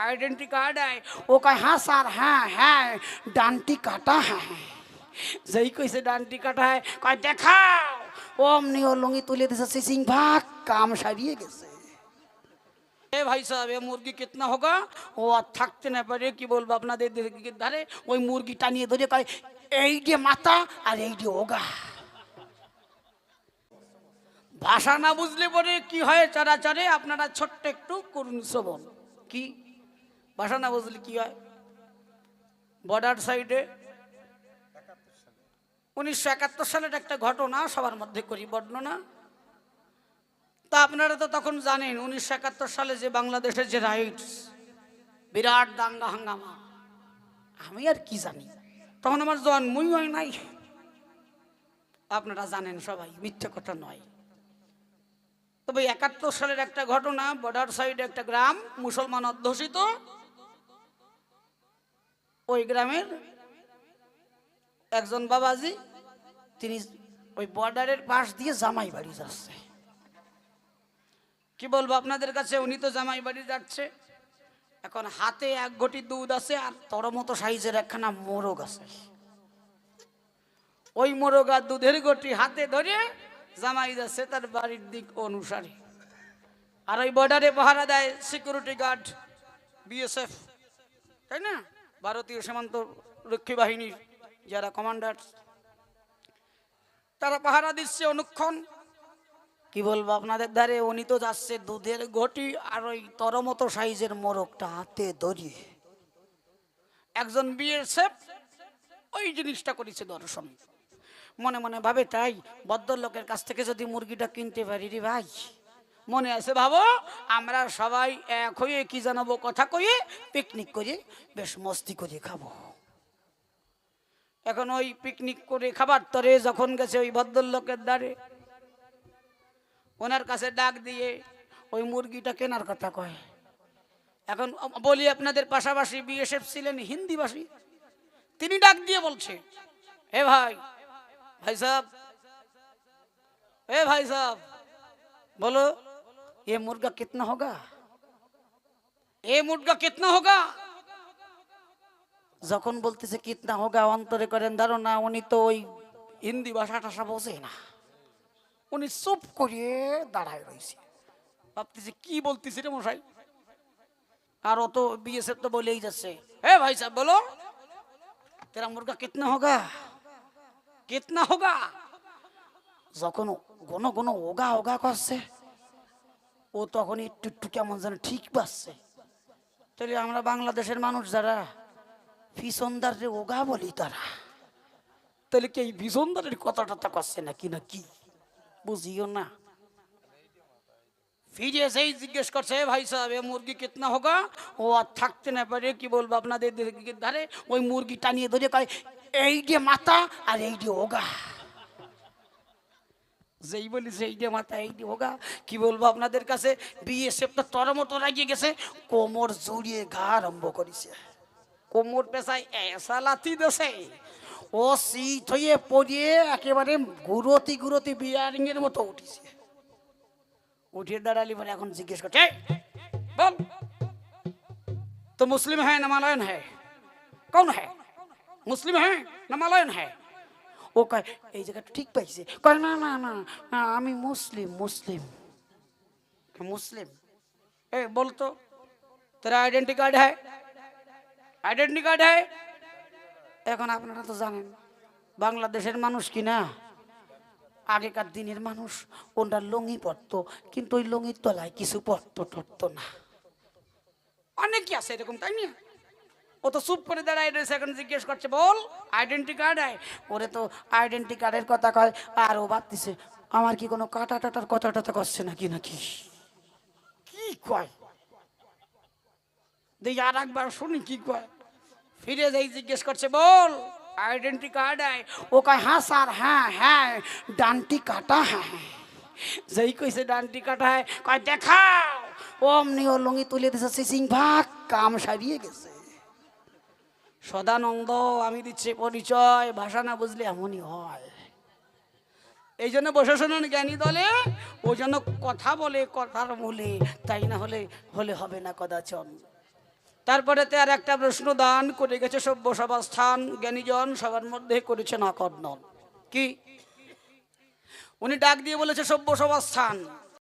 Identity card আয় ও কয় হ্যাঁ স্যার হ্যাঁ হ্যাঁ ডানটি কাটা হ্যাঁ যেই কইছে ডানটি কাটা হ্যাঁ কয় দেখাও অমনি ও লুঙ্গি তুলে দিছে সিসিং ভাগ কাম সারিয়ে গেছে এ ভাই সাহেব এ মুরগি কিতনা হোগা ও আর থাকতে না পারে কি বলব আপনাদের ধারে ওই মুরগি টানিয়ে ধরে কয় এই যে মাথা আর এই যে ওগা ভাষা না বুঝলে পরে কি হয় চারাচারে আপনারা ছোট্ট একটু করুন শ্রবণ কি ভাষা না বুঝলে কি হয়? বর্ডার সাইডে উনিশশো একাত্তর সালের একটা ঘটনা সবার মধ্যে করি বর্ণনা তা আপনারা তো তখন জানেন, উনিশশো একাত্তর সালে যে বাংলাদেশের যে রাইটস বিরাট দাঙ্গা হাঙ্গামা। আমি আর কি জানি? তখন আমার জন্মই হয় নাই। আপনারা জানেন সবাই, মিথ্যে কথা নয়। তবে একাত্তর সালের একটা ঘটনা বর্ডার সাইডে একটা গ্রাম, মুসলমান অধ্যুষিত। ওই গ্রামের একজন বাবাজি, তিনি ওই বর্ডারের পাশ দিয়ে জামাই বাড়ি যাচ্ছে। কি বলব আপনাদের কাছে? উনি তো জামাই বাড়ি যাচ্ছে। এখন হাতে এক ঘটি দুধ আছে আর তোর মতো সাইজের একখানা মোরগ আছে। ওই মোরগ আর দুধের গটি হাতে ধরে জামাই যাচ্ছে তার বাড়ির দিক অনুসারে। আর ওই বর্ডারে পাহারা দেয় সিকিউরিটি গার্ড বিএসএফ তাই না? ভারতীয় সীমান্ত রক্ষী বাহিনীর যারা কমান্ডার, তারা পাহারা দিচ্ছে অনুক্ষণ। কি বলব আপনাদের ধারে, উনি তো যাচ্ছে দুধের ঘটি আর ওই তর মতো সাইজের মোরগটা হাতে ধরিয়ে। একজন বিএসএফ ওই জিনিসটা করেছে দর্শন। মনে মনে ভাবে তাই, ভদ্রলোকের কাছ থেকে যদি মুরগিটা কিনতে পারি রে ভাই। মনে আছে ভাবো? আমরা সবাই এক হয়ে কি জানাব, কথা কয়ে পিকনিক করে বেশ মস্তি করে খাব। এখন ওই পিকনিক করে খাবার তরে যখন গেছে ওই ভদ্রলোকের দ্বারে, ওনার কাছে ডাক দিয়ে ওই মুরগিটা কেনার কথা কয়। এখন বলি আপনাদের পাশাপাশি বিএসএফ ছিলেন হিন্দিভাষী, তিনি ডাক দিয়ে বলছে হে ভাই ভাই সাহ হে ভাই সাহ বলো ये मुर्गा कितना होगा ये मुर्गा कितना होगा যখন বলতেছে কিতনা হোগা অন্তরে করেন ধারণা উনি তো ওই হিন্দি ভাষা টাষা বোঝে না উনি চুপ করিয়ে দাঁড়ায় রয়েছে ভাবতেছে কি বলতেছে রে মশাই আর ও তো বিএসএফ তো বলেই যাচ্ছে হে ভাই সাহেব বলো তেরা মুরগা কিতনা হোগা কিতনা হোগা যখন ঘন ঘন ওগা ওগা করছে ও তখন একটু একটু কেমন যেন ঠিক পাচ্ছে তাহলে আমরা বাংলাদেশের মানুষ যারা ফিসন্দারে ওগা বলি তারা। তাহলে কি এই ভীষণদারের কথা টথা করছে নাকি না কি বুঝিও না। ফিরে সেই জিজ্ঞেস করছে ভাই সাহেব, এ মুরগি কিতনা হোগা? ও আর থাকতে না পারে, কি বলব আপনাদের ধারে? ওই মুরগি টানিয়ে ধরে কয়, এই যে মাথা আর এই যে ওগা। যেই বলি সেই যে মাথা এই যে ওগা কি বলব আপনাদের কাছে? বিএসএফ তো তর মতো লাগিয়ে গেছে কোমর জড়িয়ে ঘা আরম্ভ করেছে। কোমর পেশায় এসা লাথি দেছে। ও শীত হয়ে পড়িয়ে একেবারে গুরতি গুরতি বিয়ারিং এর মতো উঠেছে। উঠে দাঁড়ালি পরে এখন জিজ্ঞেস করছে "এই, বল। তো মুসলিম হ্যাঁ নামালয়ন হ্যাঁ কौन है মুসলিম হ্যাঁ নামালয়ন হ্যাঁ ও কয়, এই জায়গাটা ঠিক পাইছে। কয়, না না না আমি মুসলিম মুসলিম। মুসলিম? এ বলতো তেরা আইডেন্টি কার্ড হ্যাঁ আইডেন্টি কার্ড হ্যাঁ এখন আপনারা তো জানেন, বাংলাদেশের মানুষ কি না? আগেকার দিনের মানুষ ওনারা লুঙ্গি পরতো, কিন্তু ওই লুঙ্গির তলায় কিছু পরতো টরতো না। অনেকই আছে এরকম, তাই না? ও তো চুপ করে দাঁড়ায় রয়েছে, এখন জিজ্ঞেস করছে, বল আইডেন্টি কার্ড আয়? ওরে তো আইডেন্টি কার্ডের কথা কয়, আর ও ভাবতেছে, আমার কি কোনো কাটা টাটার কথা টাটা করছে নাকি নাকি? কি কয়? দেখি আর একবার শুনি কি কয়। ফিরে যাই জিজ্ঞেস করছে, বল আইডেন্টি কার্ড আয়? ও কয় হ্যাঁ স্যার হ্যাঁ হ্যাঁ ডানটি কাটা হ্যাঁ যেই কইছে, ডানটি কাটা, হয়। কয়, দেখাও। অমনি ও লুঙ্গি তুলে দিছে, সিসিং ভাগ, কাম সারিয়ে গেছে। সদানন্দ, আমি দিচ্ছি পরিচয়, ভাষা না বুঝলে এমনই হয়। এই জন্য বসে শুনুন জ্ঞানী দলে ওই জন্য কথা বলে, কথার মূলে, তাই না হলে হলে হবে না কদাচন। তারপরে তে আর একটা প্রশ্ন দান করে গেছে সভ্য সভাস্থান, জ্ঞানীজন সবার মধ্যে করেছে না কর্ণন কি? উনি ডাক দিয়ে বলেছে সভ্য সভাস্থান।